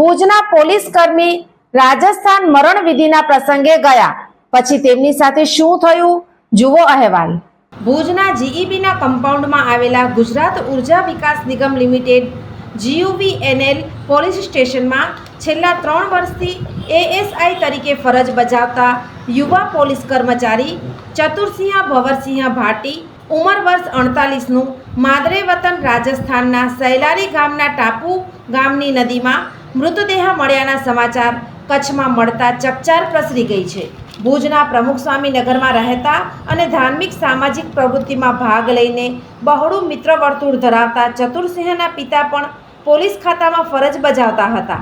ભુજના પોલીસ કર્મી રાજસ્થાન મરણ વિધિના પ્રસંગે ગયા. પછી તેમની સાથે શું થયું? જુઓ અહેવાલ. ભુજના જીઈબીના કમ્પાઉન્ડમાં આવેલા ગુજરાત ઊર્જા વિકાસ નિગમ લિમિટેડ જીયુવીએનએલ પોલીસ સ્ટેશનમાં છેલ્લા ત્રણ વર્ષથી એએસઆઈ તરીકે ફરજ બજાવતા યુવા પોલીસ કર્મચારી ચતુરસિંહ ભવરસિંહ ભાટી, ઉંમર વર્ષ અડતાલીસનું માદરે વતન રાજસ્થાનના સૈલારી ગામના ટાપુ ગામની નદીમાં મૃતદેહ મળ્યાના સમાચાર કચ્છમાં મળતા ચકચાર પ્રસરી ગઈ છે. ભુજના પ્રમુખ સ્વામી રહેતા અને ધાર્મિક સામાજિક પ્રવૃત્તિમાં ભાગ લઈને બહોળું મિત્ર વર્તુળ ધરાવતા ચતુરસિંહના પિતા પણ પોલીસ ખાતામાં ફરજ બજાવતા હતા.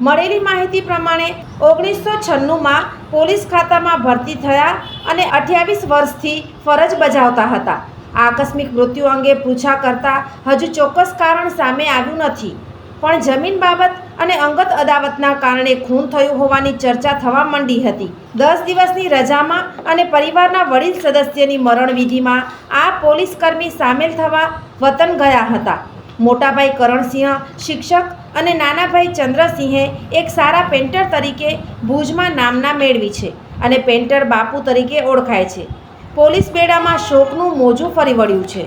મળેલી માહિતી પ્રમાણે ઓગણીસો છન્નુંમાં પોલીસ ખાતામાં ભરતી થયા અને અઠ્યાવીસ વર્ષથી ફરજ બજાવતા હતા. આકસ્મિક મૃત્યુ અંગે પૂછા કરતા હજુ ચોક્કસ કારણ સામે આવ્યું નથી. પણ જમીન બાબત અને અંગત અદાવતના કારણે ખૂન થયું હોવાની ચર્ચા થવા માંડી હતી. દસ દિવસની રજામાં અને પરિવારના વડીલ સદસ્યની મરણવિધિમાં આ પોલીસ કર્મી સામેલ થવા વતન ગયા હતા. મોટાભાઈ કરણસિંહ, શિક્ષક અને નાનાભાઈ ચંદ્રસિંહે એક સારા પેન્ટર તરીકે ભુજમાં નામના મેળવી છે અને પેન્ટર બાપુ તરીકે ઓળખાય છે. પોલીસ બેડામાં શોકનું મોજું ફરી વળ્યું છે.